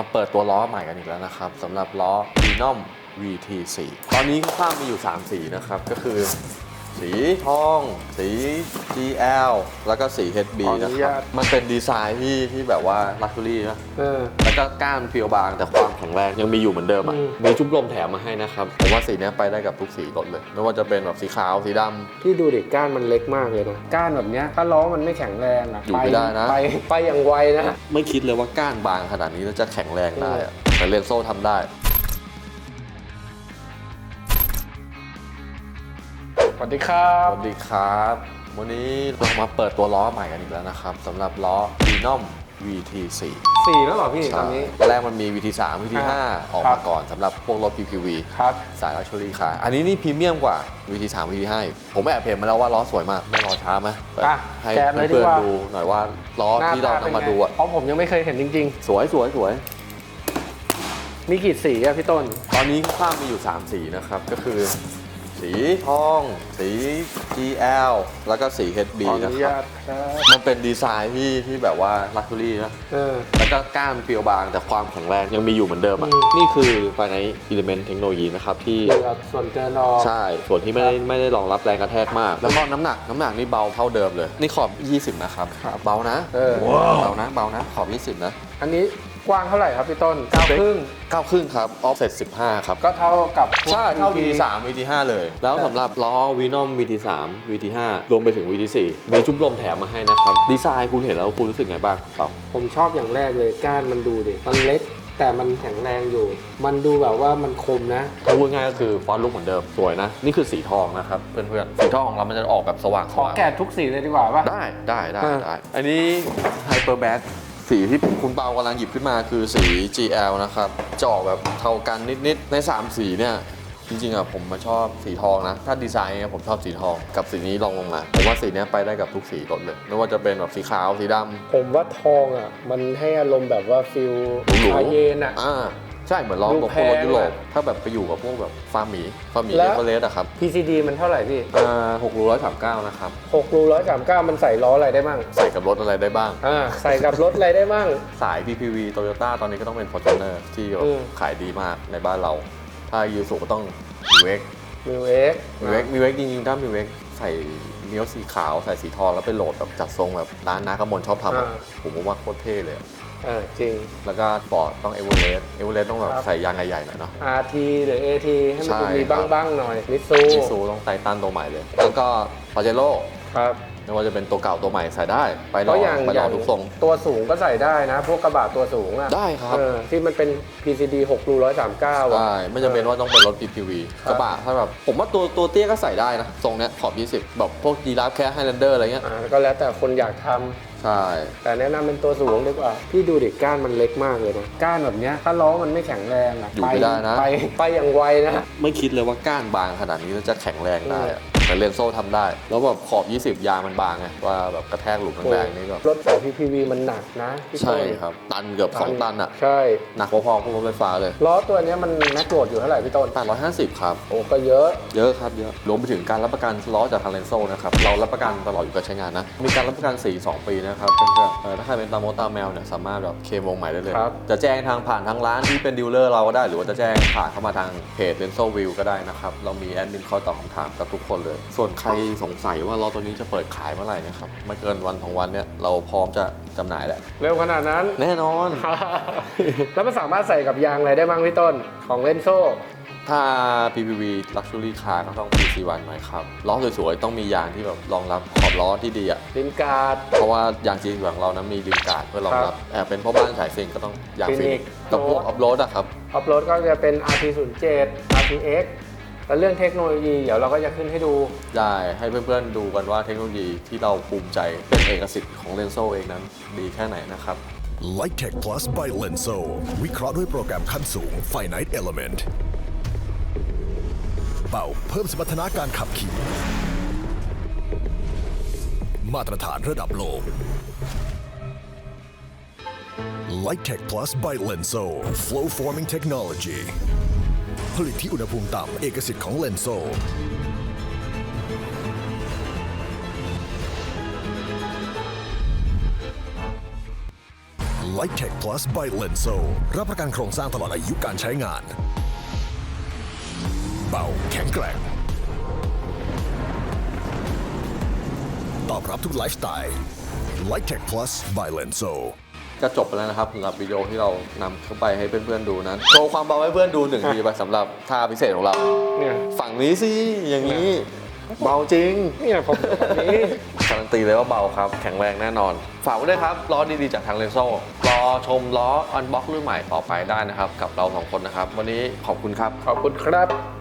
มาเปิดตัวล้อใหม่กันอีกแล้วนะครับสำหรับล้อ Venom VT4 ตอนนี้ข้างมีอยู่ 3 สีนะครับ ก็คือ สีทอง สี GL แล้วก็สี HB ขออนุนะคญารับ ต มันเป็นดีไซน์ที่ที่แบบว่าลักชัวรี่นะ เออ แล้วก็ก้านเพียวบางแต่ความแข็งแรงยังมีอยู่เหมือนเดิมอะ อืม มีชุบลมแถมมาให้นะครับผมว่าสีเนี้ยไปได้กับทุกสีรถเลย ไม่ว่าจะเป็นแบบสีขาวสีดำ พี่ดูดิก้านมันเล็กมากเลยนะก้านแบบเนี้ยถ้าล้อมันไม่แข็งแรงอะอยู่ไม่ได้นะ ไปไปอย่างไวนะ ไม่คิดเลยว่าก้านบางขนาดนี้แล้วจะแข็งแรงได้อะแต่เรียนโซ่ทำได้ วัสดีครับ สวัสดีครับ วันนี้เรามาเปิดตัวล้อใหม่กันอีกแล้วนะครับสำหรับล้อ Venom VT4 สี่แล้วเหรอพี่ตอนนี้ ตอนแรกมันมี VT3 VT5 ออกครัมาบก่อนสำหรับพวกรถ PPV ครับ สายลักชัวรี่ค่ะอันนี้นี่พรีเมียมกว่า VT3 VT5 ผมแอบเห็นมาแล้วว่าล้อสวยมาก ไม่รอช้าไหมเปิดอะให้แกะเลยดีเพื่อนกว่า ๆดูหน่อยว่าล้อหน้าที่เราตาเป็นนำมาไงดูอะเพราะผมยังไม่เคยเห็นจริง สวยสวยสวย ๆ มีกี่สีอะพี่ต้น ตอนนี้ข้างๆมีอยู่ 3 สีนะครับ ก็คือ สีทอง สี GL แล้วก็สี HB ขออนะนุครัญาบตครับ มันเป็นดีไซน์ที่ที่แบบว่าลักชัวรี่นะ เออ แล้วก็ก้านเปรียวบางแต่ความแข็งแรงยังมีอยู่เหมือนเดิมอะ อืม นี่คือภายในอิเลเมนต์เทคโนโลยีนะครับที่ เกี่ยวกับส่วนเกินออก ใช่ ส่วนที่ไม่ได้ไม่ได้รองรับแรงกระแทกมาก แล้วก็น้ำหนักน้ำหนักนี่เบาเท่าเดิมเลย นี่ขอบ 20 นะครับเบานะเออ เบานะ เบานะ ขอบ 20 นะ อันนี้ กว้างเท่าไหร่ครับพี่ต้นเก้าครึ่ง9ครึ่งครับ ออฟเซ็ต15ครับ ก็เท่ากับพวกใช่เท่า VT VT3 VT5 เลย แล้วสำหรับล้อ Venom VT3 VT5 รวมไปถึง VT4 มีชุบลมแถมมาให้นะครับ ดีไซน์คุณเห็นแล้วคุณรู้สึกไงบ้างเปล่าผมชอบอย่างแรกเลยก้านมันดูดิมันเล็กแต่มันแข็งแรงอยู่ มันดูแบบว่ามันคมนะถ้าพูดง่ายก็คือฟอนต์ลุกเหมือนเดิมสวยนะ นี่คือสีทองนะครับเพื่อนๆ สีทองของเรามันจะออกแบบสว่างขสอว่างแกะทุกสีเลยดีกว่าป่ะ ได้ได้ได้อ่าได้ อันนี้ไฮเปอร์แบ็ก สีที่คุณเปากำลังหยิบขึ้นมาคือสี GL นะครับจะออกแบบเท่ากันนิดๆใน 3 สีเนี่ยจริงๆอะผมมาชอบสีทองนะ ถ้าดีไซน์เนี่ยผมชอบสีทองกับสีนี้ลองลงมาผมว่าสีเนี้ยไปได้กับทุกสีรถเลย ไม่ว่าจะเป็นแบบสีขาวสีดำผมว่าทองอะ มันให้อารมณ์แบบว่าฟิลหรูๆ คาเยนอะ อ่า ใช่เหมือนลองดูกับพวกรถแพงยุโรปอะถ้าแบบไปอยู่กับพวกแบบฟาร์มหมีฟาร์มหมีแล้เอวเวอเรสต์อะครับ PCD มันเท่าไหร่พี่อ่าหกร้อยสามเก้านะครับ6รูร้อยสามเก้ามันใส่ล้ออะไรได้มั่งใส่กับรถอะไรได้บ้างอ่าใส่กับรถอะไรได้มั่งสาย PPV Toyota ตอนนี้ก็ต้องเป็น Fortuner ที่แบบอืมขายดีมากในบ้านเรา ถ้ายูสุก็ต้องมิวเอ็กมิวเอ็กมิวเอ็กมิวเอ็กจริงๆถ้ามิวเอ็กใส่เลี้ยวสีขาวใส่สีทองแล้วไปโหลดแบบจัดทรงแบบร้านน้ากำมลชอบทำอะผมว่าโคตรเท่เลย อะอ่าจริง แล้วก็ปอร์ดต้องเอเวอเรสต์เอเวอเรสต์ต้องแบบครับใส่ยางใหญ่ๆหน่อยเนาะ RT หรือ AT ให้มันใช่ดูมีครับ บ้างๆหน่อยมิซูมิซูต้องไททันตัวใหม่เลย แล้วก็ปาเจโร่ครับ ไม่ว่าจะเป็นตัวเก่าตัวใหม่ใส่ได้ ไปเพรอราะอย่างไปอรอย่างทุกทรง ตัวสูงก็ใส่ได้นะ พวกกระบะตัวสูงอะได้ครับ เออที่มันเป็น PCD 6รู139อะใช่ไม่จำเป็นว่าต้องเป็นรถ PPV ครับ กระบะถ้าแบบผมว่าตัวตัวเตี้ยก็ใส่ได้นะ ทรงเนี้ยขอบ 20 แบบพวกจีราฟแค่ไฮแลนเดอร์อะไรเงี้ย อ่าก็แล้วแต่คนอยากทำ ใช่ แต่แนะนำเป็นตัวสูงดีกว่า พี่ดูดิก้านมันเล็กมากเลยนะก้านแบบเนี้ยถ้าล้อมันไม่แข็งแรงอะอยู่ไม่ได้นะ ไปไปอย่างไวนะไม่คิดเลยว่าก้านบางขนาดนี้แล้วจะแข็งแรงได้อะแต่เรนโซ่ทำได้ แล้วแบบขอบ 20 ยางมันบางไงว่าแบบกระแทกหลุมแรงๆนี่ก็ รถสาย PPV มันหนักนะพี่ใช่ต้นครับ ตันเกือบ 2 ตันอะใช่หนักพอๆพวกรถไฟฟ้าเลยล้อตัวเนี้ยมันแม็กโหลดอยู่เท่าไหร่พี่ต้น850 ครับ โอ้ก็เยอะ เยอะครับเยอะรวมไปถึงการรับประกันล้อจากทางเรนโซ่นะครับ เรารับประกันตลอดอยู่การใช้งานนะ มีการรับประกัน 4 2 ปีนะครับเพื่อนๆเออถ้าใครเป็นตามโมตามแมวเนี่ยสามารถแบบเคลมวงใหม่ได้เลย ครับ จะแจ้งทางผ่านทางร้านที่เป็นดีลเลอร์เราก็ได้ หรือว่าจะแจ้งผ่านเข้ามาทางเพจเรนโซ่วิวก็ได้นะครับ เรามีแอดมินคอยตอบคำถามกับทุกคนเลย ส่วนใครสงสัยว่าล้อตัวนี้จะเปิดขายเมื่อไหร่นะครับไม่เกินวันของวันเนี่ยเราพร้อมจะจำหน่ายแหละเร็วขนาดนั้น แน่นอน แล้วมันสามารถใส่กับยางอะไรได้บ้างพี่ต้น ของเลนโซ่ ถ้า PPV Luxury Car ก็ต้อง PC1 หน่อยครับ ล้อสวยๆ ต้องมียางที่แบบรองรับขอบล้อที่ดีอะลินการ์ด เพราะว่ายางจริงของเรานั้นมีดินการ์ดเพื่อรองรับแอบเป็นพ่อบ้านสายฟินก็ต้องยางฟิน Phoenix กับพวกออฟโรดอะครับ ออฟโรดก็จะเป็น RT07 RTX แล้วเรื่องเทคโนโลยีเดี๋ยวเราก็จะขึ้นให้ดู ได้ให้เพื่อนๆดูกันว่าเทคโนโลยีที่เราภูมิใจเป็นเอกสิทธิ์ของเลนโซเองนั้นดีแค่ไหนนะครับ Light Tech Plus by Lenso วิเคราะห์ด้วยโปรแกรมขั้นสูง Finite Element เบาเพิ่มสมรรถนะการขับขี่ มาตรฐานระดับโลก Light Tech Plus by Lenso Flow Forming Technology ผลิตที่อุณหภูมิต่ำเอกสิทธิ์ของ Lenso Light Plus by Lenso รับประกันโครงสร้างตลอดอายุการใช้งาน เบาแข็งแกร่ง ตอบรับทุกไลฟ์สไตล์ Light Tech Plus by Lenso ก็จบไปแล้วนะครับสำหรับวิดีโอที่เรานำเข้าไปให้เพื่อนๆดูนั้นโชว์ความเบาให้เพื่อนดูหนึ่งทีไปสำหรับท่าพิเศษของเรา เนี่ยฝั่งนี้สิอย่างนี้เบาจริง เนี่ยผมแบบนี้ การันตีเลยว่าเบาครับ แข็งแรงแน่นอน ฝากไว้ด้วยครับ ล้อดีๆจากทางเลนโซรอชมล้ออันบ็อกรุ่นใหม่ต่อไปได้นะครับ กับเราสองคนนะครับ วันนี้ขอบคุณครับ ขอบคุณครับ